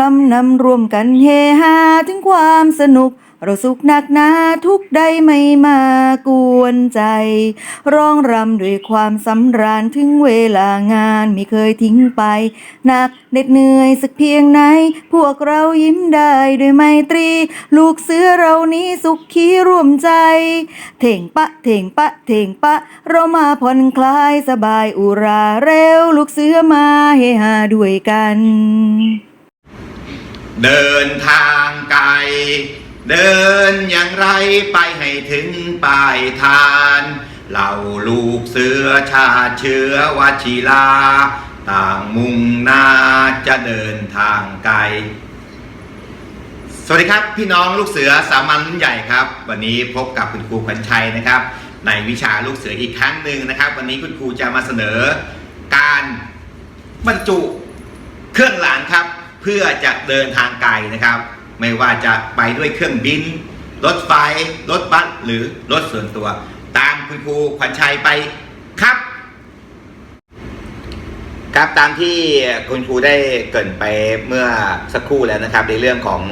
ลำนำรวมกันเฮฮาถึงความสนุก เราสุขหนักหนาทุกใดไม่มากวนใจ ร้องรำด้วยความสำราญถึงเวลางานไม่เคยทิ้งไปหนักเหน็ดเหนื่อยสักเพียงไหน พวกเรายิ้มได้ด้วยไมตรี ลูกเสือเรานี้สุขขีร่วมใจ เถ่งปะเถ่งปะเถ่งปะ เรามาผ่อนคลายสบายอุราเร็ว ลูกเสือมาเฮฮาด้วยกัน เดินทางไกล เดินอย่างไรไปให้ถึงปลายทาน เหล่าลูกเสือชาเชื้อวชิลา ต่างมุ่งหน้าจะเดินทางไกล สวัสดีครับพี่น้องลูกเสือสามัญรุ่นใหญ่ครับ วันนี้พบกับคุณครูขวัญชัยนะครับ ในวิชาลูกเสืออีกครั้งหนึ่งนะครับ วันนี้คุณครูจะมาเสนอการบรรจุเครื่องหลังครับ พื่อจะเดินทางไกลนะครับ ไม่ว่าจะไปด้วยเครื่องบิน รถไฟ รถบัสหรือรถส่วนตัว ตามคุณครูขวัญชัยไปครับ ครับตามที่คุณครูได้เกรินไปเมื่อสักครู่แล้วนะครับ ในเรื่องของ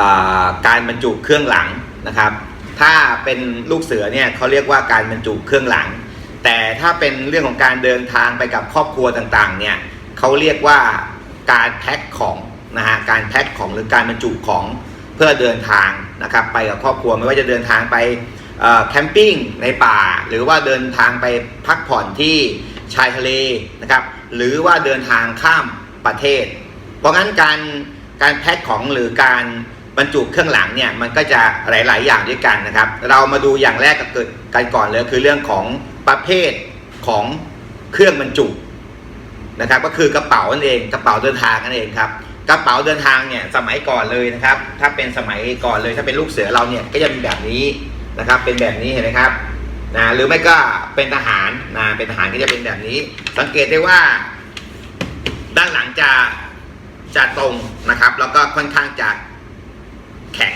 อาการบรรจุเครื่องหลังนะครับ ถ้าเป็นลูกเสือเนี่ยเขาเรียกว่าการบรรจุเครื่องหลัง แต่ถ้าเป็นเรื่องของการเดินทางไปกับครอบครัวต่างๆ เนี่ยเขาเรียกว่า การแพ็คของนะฮะการแพ็คของหรือการบรรจุของเพื่อเดินทางนะครับไปกับครอบครัวไม่ว่าจะเดินทางไปแคมปิ้งในป่า หรือว่าเดินทางไปพักผ่อนที่ชายทะเลนะครับหรือว่าเดินทางข้ามประเทศ เพราะงั้นการการแพ็คของหรือการบรรจุเครื่องหลังเนี่ยมันก็จะหลาย ๆ อย่างด้วยกันนะครับ เรามาดูอย่างแรกกันเกิดกันก่อนเลยคือเรื่องของประเภทของเครื่องบรรจุ นะครับ ก็คือกระเป๋านั่นเองกระเป๋าเดินทางนั่นเองครับกระเป๋าเดินทางเนี่ยสมัยก่อนเลยนะครับ ถ้าเป็นสมัยก่อนเลยถ้าเป็นลูกเสือเราเนี่ยก็จะเป็นแบบนี้นะครับ เป็นแบบนี้เห็นไหมครับนะหรือไม่ก็เป็นทหารนะเป็นทหารก็จะเป็นแบบนี้ สังเกตได้ว่า ด้านหลังจะจะตรงนะครับ แล้วก็ค่อนข้างจะแข็ง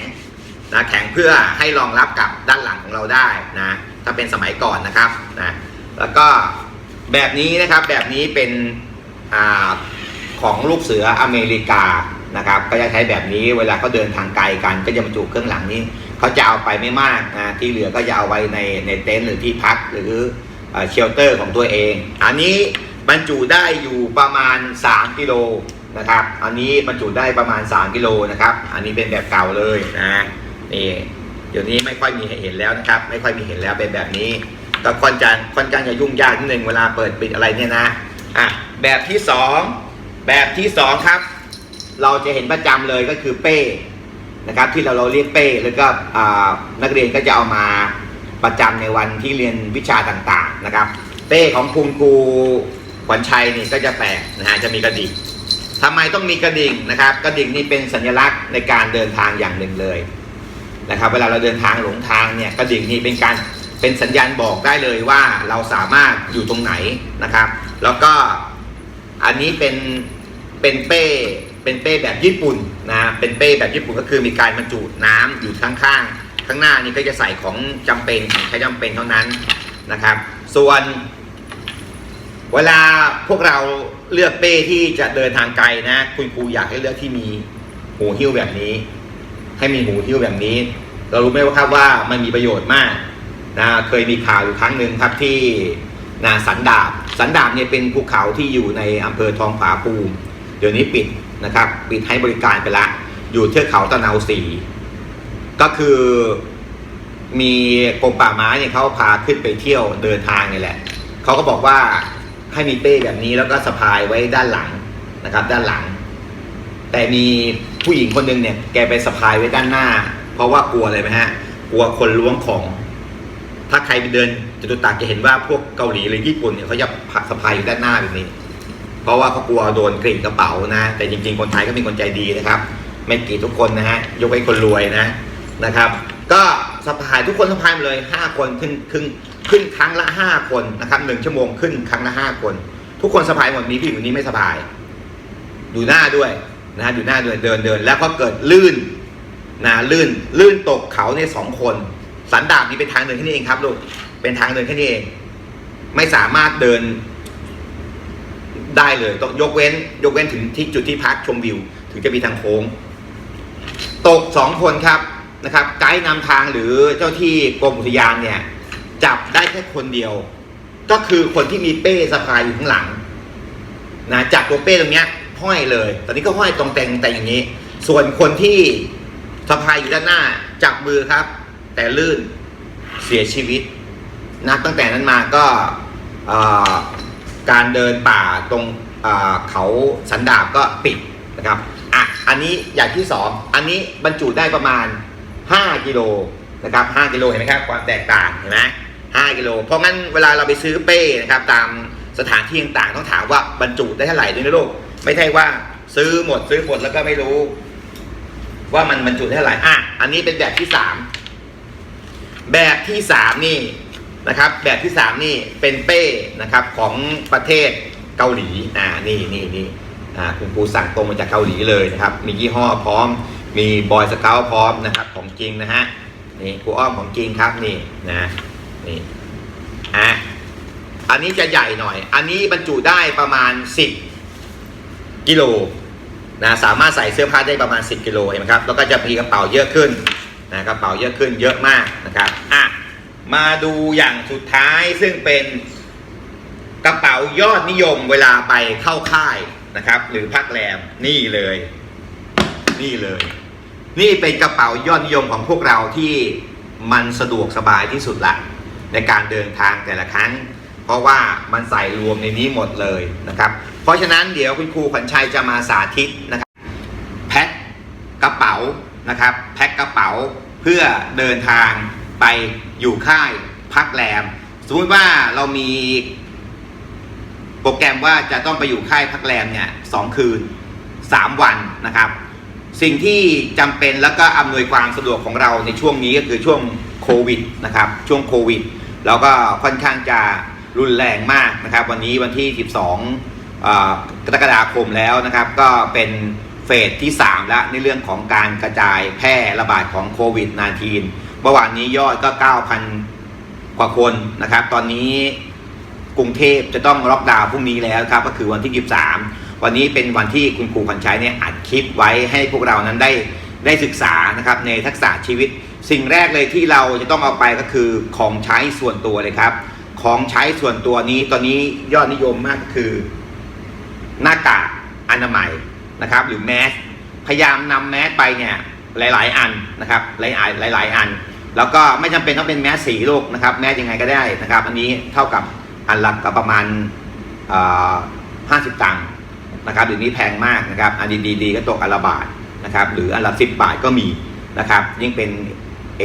นะแข็งเพื่อให้รองรับกับด้านหลังของเราได้นะถ้าเป็นสมัยก่อนนะครับนะแล้วก็แบบนี้นะครับแบบนี้เป็น อของลูกเสืออเมริกานะครับก็จะใช้แบบนี้เวลาเขาเดินทางไกลกัน ก็จะบรรจุเครื่องหลังนี้เขาจะเอาไปไม่มากนะที่เหลือก็จะเอาไว้ในในเต็นท์หรือที่พักหรือเชลเตอร์ของตัวเอง อันนี้บรรจุได้อยู่ประมาณ 3 กิโลนะครับ อันนี้บรรจุได้ประมาณ 3 กิโลนะครับ อันนี้เป็นแบบเก่าเลยนะนี่เดี๋ยวนี้ไม่ค่อยมีเห็นแล้วนะครับ ไม่ค่อยมีเห็นแล้วเป็นแบบนี้ก็ค่อนข้างค่อนข้างจะยุ่งยากนิดนึงเวลาเปิดปิดอะไรเนี่ยนะ อะแบบที่สองแบบที่สองครับ เราจะเห็นประจำเลยก็คือเป้นะครับที่เราเราเรียกเป้แล้วก็นักเรียนก็จะเอามาประจำในวันที่เรียนวิชาต่างๆนะครับ เป้ของคุณครูขวัญชัยนี่ก็จะแปลกนะฮะจะมีกระดิ่งทำไมต้องมีกระดิ่งนะครับ กระดิ่งนี่เป็นสัญลักษณ์ในการเดินทางอย่างหนึ่งเลยนะครับ เวลาเราเดินทางหลงทางเนี่ยกระดิ่งนี่เป็นการ เป็นสัญญาณบอกได้เลยว่าเราสามารถอยู่ตรงไหนนะครับ แล้วก็อันนี้เป็นเป็นเป้เป็นเป้แบบญี่ปุ่นนะเป็นเป้แบบญี่ปุ่นก็คือมีการบรรจุน้ำอยู่ข้างๆ ข้างหน้านี้ก็จะใส่ของจำเป็นใช้จำเป็นเท่านั้นนะครับ ส่วน เวลาพวกเราเลือกเป้ที่จะเดินทางไกลนะ คุณครูอยากให้เลือกที่มีหูหิ้วแบบนี้ ให้มีหูหิ้วแบบนี้ เรารู้ไหมว่าครับว่ามันมีประโยชน์มาก นะเคยมีข่าวอยู่ครั้งหนึ่งครับที่นาสันดาบสันดาบเนี่ยเป็นภูเขาที่อยู่ในอำเภอทองผาภูมิเดี๋ยวนี้ปิดนะครับปิดให้บริการไปละ อยู่เทือกเขาตะนาวสีก็คือมีกรมป่าไม้เนี่ยเขาพาขึ้นไปเที่ยวเดินทางนี่แหละเขาก็บอกว่าให้มีเป้แบบนี้แล้วก็สะพายไว้ด้านหลังนะครับ ด้านหลัง แต่มีผู้หญิงคนหนึ่งเนี่ยแกไปสะพายไว้ด้านหน้า เพราะว่ากลัวอะไรไหมฮะกลัวคนล้วงของ ถ้าใครไปเดินจตุจักรจะเห็นว่าพวกเกาหลีหรือญี่ปุ่นเนี่ยเขาจะผักสะพายอยู่ด้านหน้าแบบนี้ เพราะว่าเขากลัวโดนกรีดกระเป๋านะ แต่จริง ๆ คนไทยก็เป็นคนใจดีนะครับ ไม่กรีดทุกคนนะฮะยกเว้คนรวยนะนะครับ ก็สะพายทุกคนสะพายเลยห้าคนขึ้นขึ้นขึ้นครั้งละห้าคนนะครับหนึ่งชั่วโมงขึ้นครั้งละห้าคน ทุกคนสะพายหมดมีผู้หญิงคนนี้ไม่สะพายดูหน้าด้วยนะฮะดูหน้าด้วยเดินเดินแล้วก็เกิดลื่นนะลื่นลื่นตกเขาเนี่ยสองคน สันดาบนี่เป็นทางเดินแค่นี้เองครับลูกเป็นทางเดินแค่นี้เอง ไม่สามารถเดินได้เลยต้องยกเว้น ยกเว้นถึงที่จุดที่พักชมวิว ถึงจะมีทางโค้ง ตกสองคนครับนะครับ ไกด์นำทางหรือเจ้าที่กรมอุทยานเนี่ย จับได้แค่คนเดียว ก็คือคนที่มีเป้สะพายอยู่ข้างหลังนะจับตัวเป้ตรงเนี้ยห้อยเลย ตอนนี้ก็ห้อยตรงแต่งแต่งอย่างนี้ ส่วนคนที่สะพายอยู่ด้านหน้าจับมือครับ แต่ลื่นเสียชีวิตนับตั้งแต่นั้นมาก็การเดินป่าตรงเขาสันดาบก็ปิดนะครับอะอันนี้อย่างที่สองอันนี้บรรจุได้ประมาณ 5 กิโลนะครับ5กิโลเห็นไหมครับความแตกต่างเห็นไหม5กิโลเพราะงั้นเวลาเราไปซื้อเป้นะครับตามสถานที่ต่างๆต้องถามว่าบรรจุได้เท่าไหร่ด้วยนะลูกไม่ใช่ว่าซื้อหมดซื้อหมดแล้วก็ไม่รู้ ว่ามันบรรจุได้เท่าไหร่อะอันนี้เป็นแบบที่สาม แบบที่สามนี่นะครับแบบที่สามนี่เป็นเป้นะครับของประเทศเกาหลีอ่านี่นี่นี่อ่าคุณครูสั่งตรงมาจากเกาหลีเลยนะครับ มียี่ห้อพร้อม มีบอยสเกลพร้อมนะครับของจริงนะฮะนี่ครูอ้อมของจริงครับนี่นะนี่อะอันนี้จะใหญ่หน่อย อันนี้บรรจุได้ประมาณ 10กิโลนะสามารถใส่เสื้อผ้าได้ประมาณ 10กิโลเห็นไหมครับแล้วก็จะมีกระเป๋าเยอะขึ้น นะกระเป๋าเยอะขึ้นเยอะมากนะครับอะมาดูอย่างสุดท้ายซึ่งเป็นกระเป๋ายอดนิยมเวลาไปเข้าค่ายนะครับ หรือพักแรมนี่เลย นี่เลย นี่เป็นกระเป๋ายอดนิยมของพวกเราที่มันสะดวกสบายที่สุดละ ในการเดินทางแต่ละครั้ง เพราะว่ามันใส่รวมในนี้หมดเลยนะครับ เพราะฉะนั้นเดี๋ยวคุณครูขวัญชัยจะมาสาธิตนะครับ แพ็คกระเป๋า นะครับแพ็คกระเป๋าเพื่อเดินทางไปอยู่ค่ายพักแรม สมมติว่าเรามีโปรแกรมว่าจะต้องไปอยู่ค่ายพักแรมเนี่ยสองคืนสามวันนะครับ สิ่งที่จำเป็นแล้วก็อำนวยความสะดวกของเราในช่วงนี้ก็คือช่วงโควิดนะครับช่วงโควิดเราก็ค่อนข้างจะรุนแรงมากนะครับ วันนี้วันที่ 12อ่ากรกฎาคมแล้วนะครับ ก็เป็น เฟสที่ 3 แล้วในเรื่องของการกระจายแพร่ระบาดของโควิด -19 เมื่อวานนี้ยอดก็ 9,000 กว่าคนนะครับ ตอนนี้กรุงเทพจะต้องล็อกดาวน์พรุ่งนี้แล้วครับ ก็คือวันที่ 23 วันนี้เป็นวันที่คุณครูขวัญชัยเนี่ยอัดคลิปไว้ให้พวกเรานั้นได้ได้ศึกษานะครับในทักษะชีวิต สิ่งแรกเลยที่เราจะต้องเอาไปก็คือของใช้ส่วนตัวเลยครับ ของใช้ส่วนตัวนี้ตอนนี้ยอดนิยมมากก็คือ หน้ากากอนามัย นะครับ หรือแมสพยายามนำแมสไปเนี่ยหลาย ๆ อันนะครับหลายๆหลาย ๆ อัน แล้วก็ไม่จำเป็นต้องเป็นแมสสีโลกนะครับ แมสยังไงก็ได้นะครับ อันนี้เท่ากับอันละก็ประมาณห้าสิบตังค์นะครับเดี๋ยวนี้แพงมากนะครับ อันดีๆก็ตกอันละบาทนะครับ หรืออันละสิบบาทก็มีนะครับ ยิ่งเป็น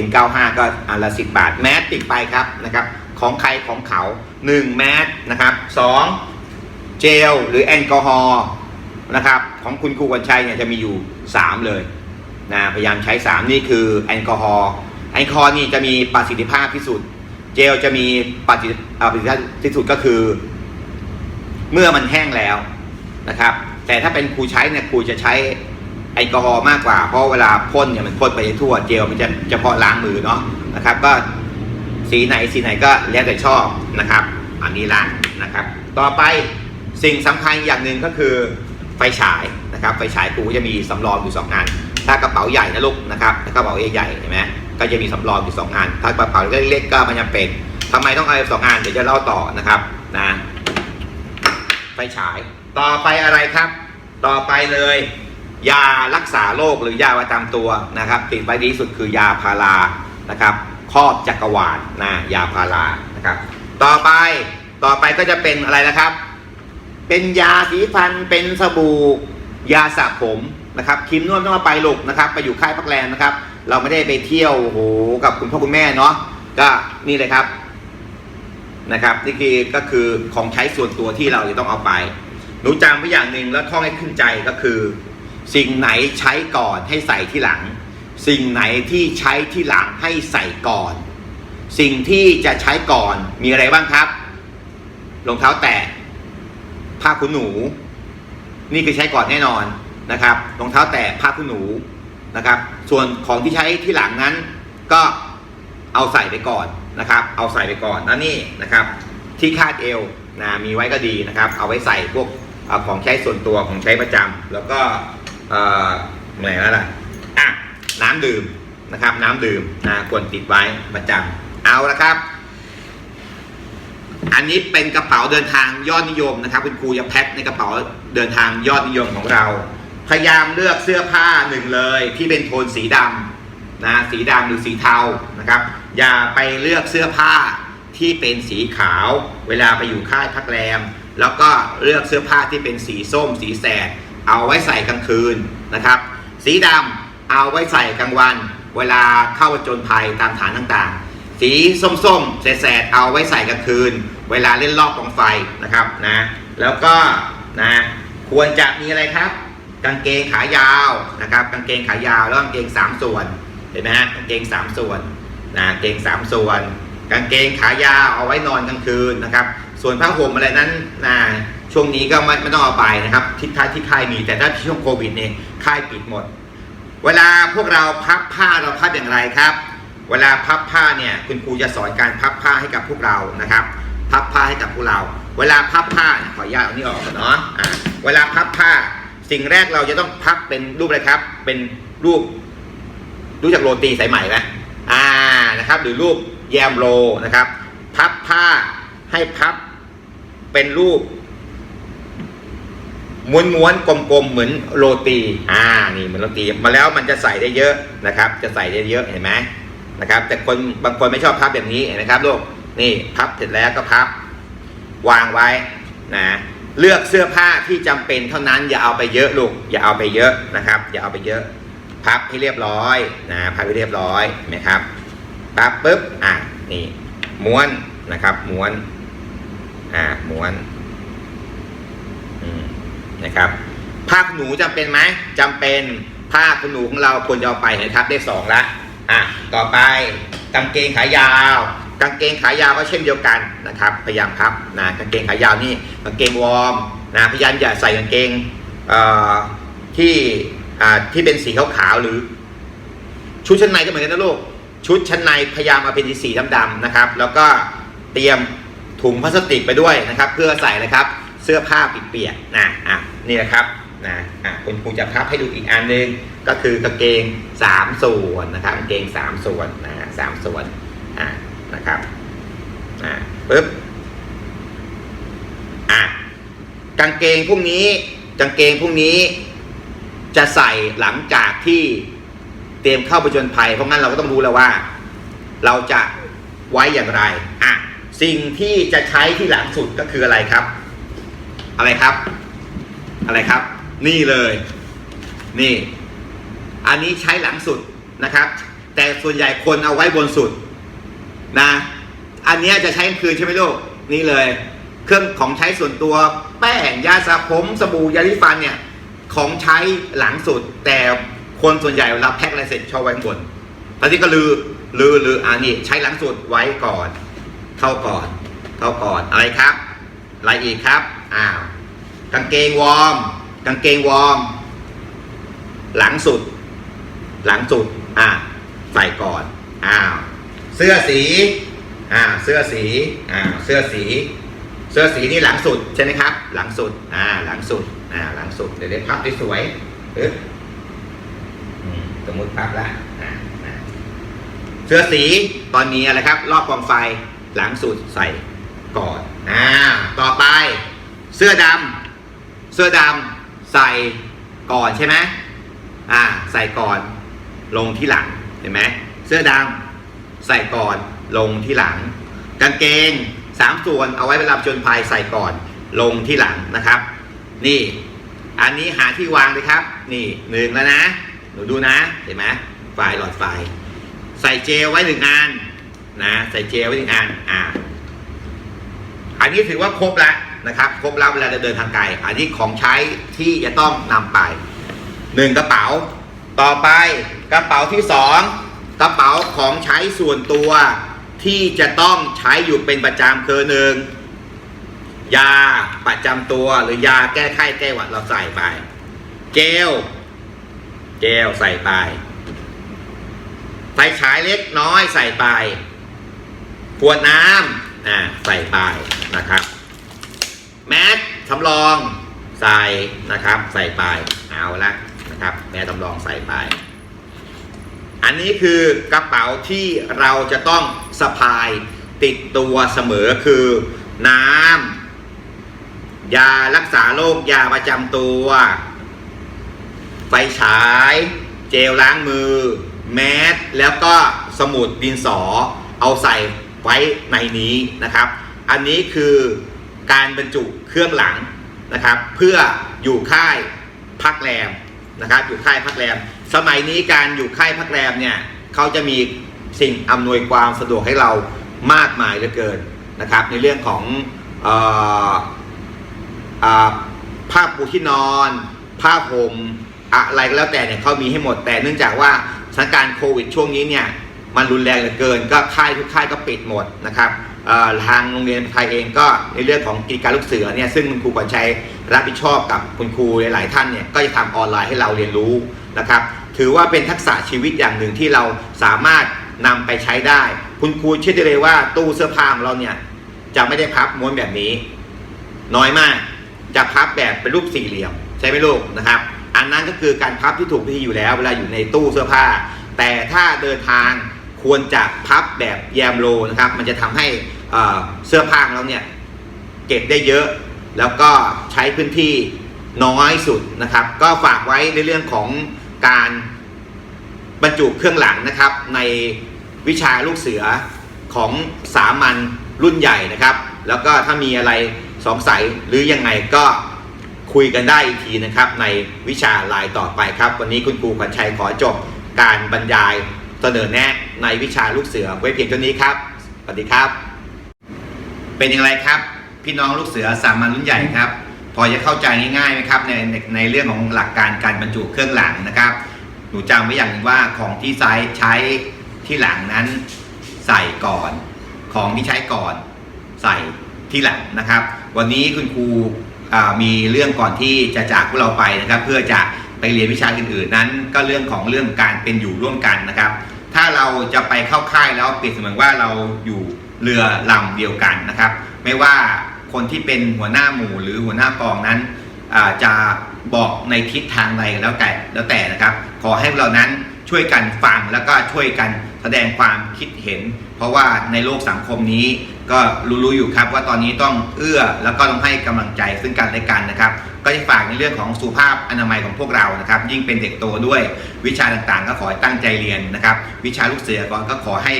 N95 ก็อันละสิบบาท แมสติดไปครับนะครับของใครของเขาหนึ่งแมสนะครับสองเจลหรือแอลกอฮอล์ นะครับของคุณครูกัญชัยเนี่ยจะมีอยู่ 3 เลยนะพยายามใช้ 3 นี่คือแอลกอฮอล์แอลกอฮอล์นี่จะมีประสิทธิภาพที่สุด เจลจะมีประสิทธิประสิทธิภาพที่สุดก็คือ เมื่อมันแห้งแล้วนะครับ แต่ถ้าเป็นครูใช้เนี่ยครูจะใช้แอลกอฮอล์มากกว่า เพราะเวลาพ่นเนี่ยมันพ่นไปทั่วเจลมันจะเฉพาะล้างมือเนาะนะครับ ก็สีไหนสีไหนก็แล้วแต่ชอบนะครับ อันนี้ละนะครับ ต่อไปสิ่งสำคัญอย่างหนึ่งก็คือ ไฟฉายนะครับไฟฉายครูจะมีสำรองอยู่สองอัน ถ้ากระเป๋าใหญ่นะลูกนะครับถ้ากระเป๋าใหญ่ๆเห็นไหมก็จะมีสำรองอยู่สองอัน ถ้ากระเป๋าเล็กๆก็ไมันจำเป็นทำไมต้องเอาสองอันเดี๋ยวจะเล่าต่อนะครับนะไฟฉาย ต่อไปอะไรครับ ต่อไปเลย ยารักษาโรคหรือยาประจำตัวนะครับติดไว้ดีสุดคือยาพารานะครับครอบจักรวาลนะยาพารานะครับ ต่อไปต่อไปก็จะเป็นอะไรนะครับ เป็นยาสีฟันเป็นสบู่ยาสระผมนะครับครีมนวดต้องเอาไปหลกนะครับ ไปอยู่ค่ายพักแรมนะครับ เราไม่ได้ไปเที่ยวโหกับคุณพ่อคุณแม่เนาะก็นี่เลยครับนะครับนี่คือก็คือของใช้ส่วนตัวที่เราจะต้องเอาไป หนูจำไว้อย่างหนึ่งแล้วท่องให้ขึ้นใจก็คือ สิ่งไหนใช้ก่อนให้ใส่ที่หลัง สิ่งไหนที่ใช้ที่หลังให้ใส่ก่อน สิ่งที่จะใช้ก่อนมีอะไรบ้างครับรองเท้าแตะ ผ้าขนหนู นี่คือใช้ก่อนแน่นอนนะครับรองเท้าแตะผ้าขนหนูนะครับ ส่วนของที่ใช้ที่หลังนั้น ก็เอาใส่ไปก่อนนะครับ เอาใส่ไปก่อนนะนี่นะครับ ที่คาดเอวนะมีไว้ก็ดีนะครับ เอาไว้ใส่พวกอของใช้ส่วนตัวของใช้ประจำแล้วก็เอ่อไหนแล้วล่ะอะน้ำดื่มนะครับ น้ำดื่มนะควรติดไว้ประจำเอาละครับ อันนี้เป็นกระเป๋าเดินทางยอดนิยมนะครับ คุณครูจะแพ็คในกระเป๋าเดินทางยอดนิยมของเรา พยายามเลือกเสื้อผ้าหนึ่งเลย ที่เป็นโทนสีดำนะสีดำหรือสีเทานะครับ อย่าไปเลือกเสื้อผ้าที่เป็นสีขาว เวลาไปอยู่ค่ายพักแรม แล้วก็เลือกเสื้อผ้าที่เป็นสีส้ม สีแสด เอาไว้ใส่กลางคืนนะครับ สีดำเอาไว้ใส่กลางวัน เวลาเข้าจญภัยตามฐานต่างๆ สีส้มๆแสดๆเอาไว้ใส่กลางคืน เวลาเล่นรอบกองไฟนะครับนะแล้วก็นะควรจะมีอะไรครับ กางเกงขายาวนะครับกางเกงขายาวแล้วกางเกงสามส่วนเห็นไหมฮะกางเกงสามส่วนนะกางเกงสามส่วน กางเกงขายาวเอาไว้นอนกลางคืนนะครับ ส่วนผ้าห่มอะไรนั้นนะช่วงนี้ก็ไม่ไม่ต้องเอาไปนะครับที่ค่ายที่ค่ายมีแต่ถ้าช่วงโควิดเนี่ยค่ายปิดหมด เวลาพวกเราพับผ้าเราพับอย่างไรครับ เวลาพับผ้าเนี่ยคุณครูจะสอนการพับผ้าให้กับพวกเรานะครับ พับผ้าให้กับพวกเรา เวลาพับผ้าขออนุญาตเอานี่ออกก่อนเนาะเวลาพับผ้า สิ่งแรกเราจะต้องพับเป็นรูปอะไรครับ เป็นรูปรู้จักโรตีสายใหม่ไหมอ่านะครับ หรือรูปแยมโรนะครับ พับผ้าให้พับเป็นรูปม้วนๆกลมๆเหมือนโรตี อ่า นี่เหมือนโรตี มาแล้วมันจะใส่ได้เยอะนะครับ จะใส่ได้เยอะเห็นไหมนะครับ แต่คนบางคนไม่ชอบพับแบบนี้เห็นไหมครับลูก นี่พับเสร็จแล้วก็พับ วางไว้นะเลือกเสื้อผ้าที่จำเป็นเท่านั้นอย่าเอาไปเยอะลูกอย่าเอาไปเยอะนะครับ อย่าเอาไปเยอะ พับให้เรียบร้อยนะพับให้เรียบร้อยนไหมครับพับปุ๊บอะนี่ม้วนนะครับม้วนอ่าม้วนนะครับผ้าขนหนูจำเป็นไหมจำเป็นผ้าขนหนูของเราควรจะเอาไปนะครับได้สองละอะต่อไปกางเกงขายาว กางเกงขายาวก็เช่นเดียวกันนะครับ พยายามพับนะกางเกงขายาวนี่กางเกงวอร์มนะพยายามอย่าใส่กางเกงเอ่อที่อ่าที่เป็นสีขาวๆหรือ ชุดชั้นในก็เหมือนกันนะลูกชุดชั้นในพยายามเอาเป็นสีดำๆนะครับ แล้วก็เตรียมถุงพลาสติกไปด้วยนะครับ เพื่อใส่นะครับเสื้อผ้าปิดเปียกนะอะนี่นะครับนะอะคุณครูจะพับให้ดูอีกอันหนึงก็คือกางเกงสามส่วนนะครับกางเกงสามส่วนนะสามส่วนอะ นะครับอะปึ๊บอะกางเกงพวกนี้กางเกงพวกนี้ จะใส่หลังจากที่เตรียมเข้าไปจนภัย เพราะงั้นเราก็ต้องรู้แล้วว่า เราจะไว้อย่างไรอะสิ่งที่จะใช้ที่หลังสุดก็คืออะไรครับ อะไรครับ อะไรครับ นี่เลย นี่ อันนี้ใช้หลังสุดนะครับ แต่ส่วนใหญ่คนเอาไว้บนสุด นะ อันนี้จะใช้คืนใช่ไหมลูก นี่เลย เครื่องของใช้ส่วนตัวแป้งยาสระผมสบู่ยาลิฟันเนี่ยของใช้หลังสุด แต่คนส่วนใหญ่เวลาแพ็คอะไรเสร็จชอบไว้บนตอนนี้ก็ลือลือลืออ่านี่ใช้หลังสุดไว้ก่อนเข้าก่อนเข้าก่อนอะไรครับอะไรอีกครับอ้าวกางเกงวอร์มกางเกงวอร์มหลังสุด หลังสุดอ่าใส่ก่อนอ้าว เสื้อสีอ่าเสื้อสีอ่าเสื้อสี เสื้อสีนี่หลังสุดใช่ไหมครับ หลังสุดอ่าหลังสุดอ่าหลังสุดเดี๋ยวเดี๋ยวพับได้สวยปึ๊บอืมสมมติพับละอ่าเสื้อสีตอนนี้อะไรครับ รอบกองไฟหลังสุดใส่ก่อนอ่าต่อไป เสื้อดำเสื้อดำใส่ก่อนใช่ไหมอ่า ใส่ก่อนลงที่หลังเห็นไหมเสื้อดำ ใส่ก่อนลงที่หลัง กางเกงสามส่วนเอาไว้เวลาจนภัยใส่ก่อนลงที่หลังนะครับ นี่ อันนี้หาที่วางเลยครับ นี่หนึ่งแล้วนะหนูดูนะเห็นไหมไฟหลอดไฟ ใส่เจลไว้หนึ่งอันนะใส่เจลไว้หนึ่งอันอ่าอันนี้ถือว่าครบแล้วนะครับ ครบแล้วเวลาจะเดินทางไกลอันนี้ของใช้ที่จะต้องนำไปหนึ่งกระเป๋า ต่อไปกระเป๋าที่สอง กระเป๋าของใช้ส่วนตัวที่จะต้องใช้อยู่เป็นประจำคือหนึ่งยาประจำตัวหรือยาแก้ไข้แก้หวัดเราใส่ไป เจลเจลใส่ไปไฟฉายเล็กน้อยใส่ไปขวดน้ำอ่าใส่ไปนะครับ แมสสำรองใส่นะครับ ใส่ไปเอาละนะครับ แม่จำลองใส่ไป อันนี้คือกระเป๋าที่เราจะต้องสะพายติดตัวเสมอคือ น้ำยารักษาโรคยาประจำตัว ไฟฉาย เจลล้างมือ แมสแล้วก็สมุดดินสอ เอาใส่ไว้ในนี้นะครับ อันนี้คือการบรรจุเครื่องหลังนะครับ เพื่ออยู่ค่ายพักแรมนะครับ อยู่ค่ายพักแรม สมัยนี้การอยู่ค่ายพักแรมเนี่ยเขาจะมีสิ่งอำนวยความสะดวกให้เรามากมายเหลือเกินนะครับ ในเรื่องของออผ้าปูที่นอน ผ้าห่มอะไรก็แล้วแต่เนี่ยเขามีให้หมดแต่เนื่องจากว่าสถานการณ์โควิดช่วงนี้เนี่ยมันรุนแรงเหลือเกิน ก็ค่ายทุกค่ายก็ปิดหมดนะครับทางโรงเรียนไทยเองก็ในเรื่องของกิจการลูกเสือเนี่ยซึ่งคุณครูปัญชัย รับผิดชอบกับคุณครูหลาย ๆ ท่านเนี่ยก็จะทำออนไลน์ให้เราเรียนรู้นะครับ ถือว่าเป็นทักษะชีวิตอย่างหนึ่งที่เราสามารถนำไปใช้ได้ คุณครูเชื่อได้เลยว่าตู้เสื้อผ้าของเราเนี่ยจะไม่ได้พับม้วนแบบนี้ น้อยมากจะพับแบบเป็นรูปสี่เหลี่ยมใช่ไหมลูกนะครับ อันนั้นก็คือการพับที่ถูกวิธีอยู่แล้ว เวลาอยู่ในตู้เสื้อผ้า แต่ถ้าเดินทางควรจะพับแบบแยมโลนะครับ มันจะทำให้เสื้อผ้าของเราเนี่ยเก็บได้เยอะ แล้วก็ใช้พื้นที่น้อยสุดนะครับ ก็ฝากไว้ในเรื่องของการบรรจุเครื่องหลังนะครับ ในวิชาลูกเสือของสามัญรุ่นใหญ่นะครับ แล้วก็ถ้ามีอะไรสงสัยหรือยังไงก็คุยกันได้อีกทีนะครับ ในวิชาลายต่อไปครับ วันนี้คุณครูขวัญชัยขอจบการบรรยายเสนอแนะในวิชาลูกเสือไว้เพียงเท่านี้ครับสวัสดีครับ เป็นอย่างไรครับ พี่น้องลูกเสือสามัญรุ่นใหญ่ครับ พอจะเข้าใจง่ายๆไหมครับในในในเรื่องของหลักการการบรรจุเครื่องหลังนะครับ หนูจำไว้อย่างหนึ่งว่าของที่ใช้ใช้ที่หลังนั้นใส่ก่อน ของที่ใช้ก่อนใส่ที่หลังนะครับ วันนี้คุณครูอ่ามีเรื่องก่อนที่จะจากพวกเราไปนะครับ เพื่อจะไปเรียนวิชาอื่นๆนั้น ก็เรื่องของเรื่องการเป็นอยู่ร่วมกันนะครับ ถ้าเราจะไปเข้าค่ายแล้วเปรียบเสมือนว่าเราอยู่เรือลำเดียวกันนะครับ ไม่ว่า คนที่เป็นหัวหน้าหมู่หรือหัวหน้ากองนั้นจะบอกในทิศทางใดแล้วแต่แล้วแต่นะครับ ขอให้เรานั้นช่วยกันฟังแล้วก็ช่วยกันแสดงความคิดเห็น เพราะว่าในโลกสังคมนี้ก็รู้ๆอยู่ครับว่าตอนนี้ต้องเอื้อแล้วก็ต้องให้กำลังใจซึ่งกันและกันนะครับ ก็จะฝากในเรื่องของสุภาพอนามัยของพวกเรานะครับ ยิ่งเป็นเด็กโตด้วยวิชาต่างๆ ก็ขอให้ตั้งใจเรียนนะครับ วิชาลูกเสือก็ขอให้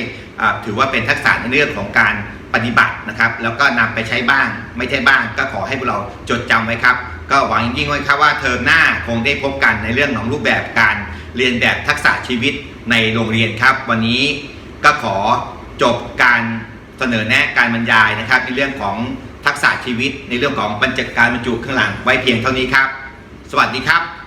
ถือว่าเป็นทักษะในเรื่องของการ ปฏิบัตินะครับ แล้วก็นำไปใช้บ้างไม่ใช่บ้าง ก็ขอให้พวกเราจดจำไว้ครับ ก็หวังยิ่งๆไว้ครับว่าเทอมหน้าคงได้พบกันในเรื่องของรูปแบบการเรียนแบบทักษะชีวิตในโรงเรียนครับ วันนี้ก็ขอจบการเสนอแนะการบรรยายนะครับ ในเรื่องของทักษะชีวิตในเรื่องของบรรจัดการบรรจุข้างหลังไว้เพียงเท่านี้ครับ สวัสดีครับ